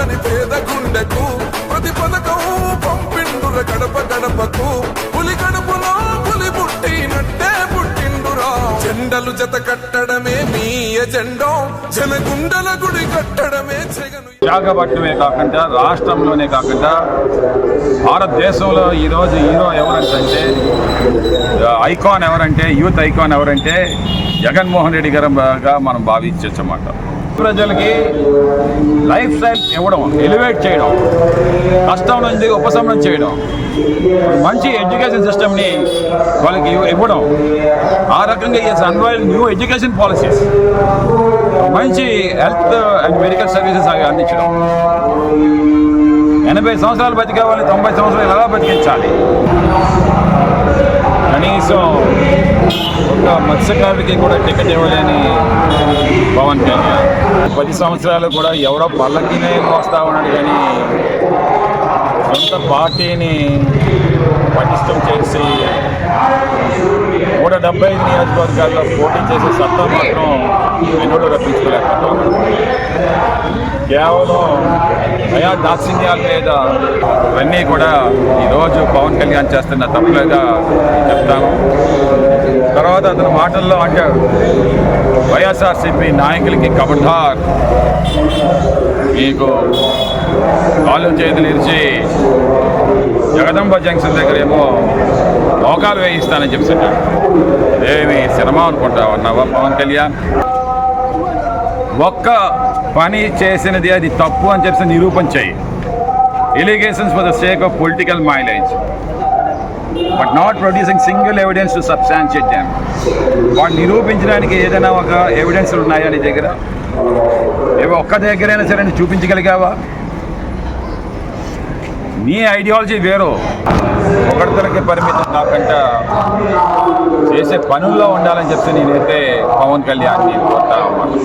కాదని పేద గుండెకు ప్రతి పథకం పంపిండుర గడప గడపకు. పులి గడపలో పులి పుట్టినట్టే పుట్టిండురా. జెండలు జత కట్టడమే మీ ఎజెండో జనగుండల గుడి కట్టడమే జగను. విశాఖపట్నమే కాకుండా రాష్ట్రంలోనే కాకుండా భారతదేశంలో ఈరోజు హీరో ఎవరంటే ఐకాన్ ఎవరంటే యూత్ ఐకాన్ ఎవరంటే జగన్మోహన్ రెడ్డి గారుగా మనం భావించవచ్చు అన్నమాట ప్రజలకి లైఫ్ స్టైల్ ఇవ్వడం ఎలివేట్ చేయడం కష్టం నుంచి ఉపశమనం చేయడం మంచి ఎడ్యుకేషన్ సిస్టమ్ని వాళ్ళకి ఇవ్వడం ఆ రకంగా ఈ అన్వైల్ న్యూ ఎడ్యుకేషన్ పాలసీస్ మంచి హెల్త్ అండ్ మెడికల్ సర్వీసెస్ అందించడం. ఎనభై సంవత్సరాలు బతికే వాళ్ళని తొంభై సంవత్సరాలు ఎలా బతికించాలి? కనీసం మత్స్యకారుడికి కూడా టికెట్ ఇవ్వలేని పవన్ కళ్యాణ్. పది సంవత్సరాలు కూడా ఎవరో పల్లకినే మోస్తా ఉన్నాడు కానీ సొంత పార్టీని పటిష్టం చేసి నూట డెబ్బై ఐదు నియోజకవర్గాల్లో పోటీ చేసే సత్తా మాత్రం వెన్నుడు రప్పించుకోలేకపోతున్నాం. కేవలం భయా దాక్షిణ్యాల మీద ఇవన్నీ కూడా ఈరోజు పవన్ కళ్యాణ్ చేస్తున్న తప్పులేదా చెప్తాను తర్వాత అతని మాటల్లో అంటే వైఎస్ఆర్సీపీ నాయకులకి కబడ్దార్ మీకు కాళ్ళు చేతులు ఇరిచి జగదంబ జంక్షన్ దగ్గర ఏమో మోకాలు వేయిస్తానని చెప్తున్నాడు ఏమి సినిమా అనుకుంటావు అన్నావా పవన్ కళ్యాణ్? ఒక్క పని చేసినది అది తప్పు అని చెప్పి నిరూపణ చేయి. Allegations for the sake of political mileage but not producing single evidence to substantiate them వాడు నిరూపించడానికి ఏదైనా ఒక ఎవిడెన్స్ ఉన్నాయా నీ దగ్గర? ఏవో ఒక్క దగ్గరైనా సరే చూపించగలిగావా? నీ ఐడియాలజీ వేరు. ఒకరితలకి పరిమితం కాకుండా చేసే పనుల్లో ఉండాలని చెప్తే నేనైతే పవన్ కళ్యాణ్ కోరుతా ఉన్నాను.